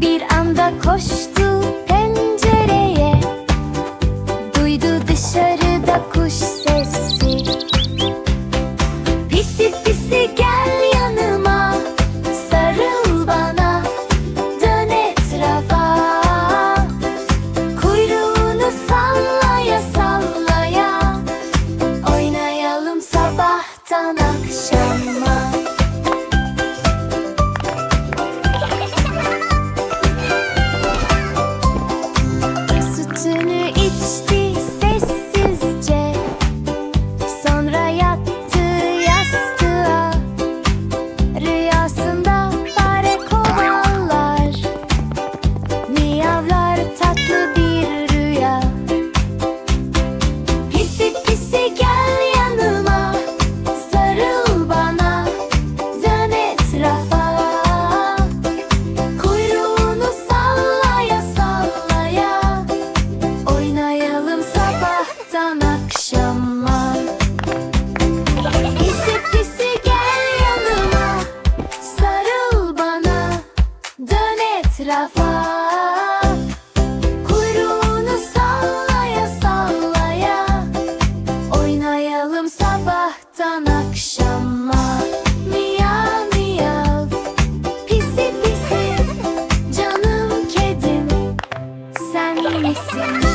Bir anda koştu. Etrafa Kuyruğunu sallaya sallaya Oynayalım sabahtan akşama Miyav miyav Pisi Canım kedim Sen misin?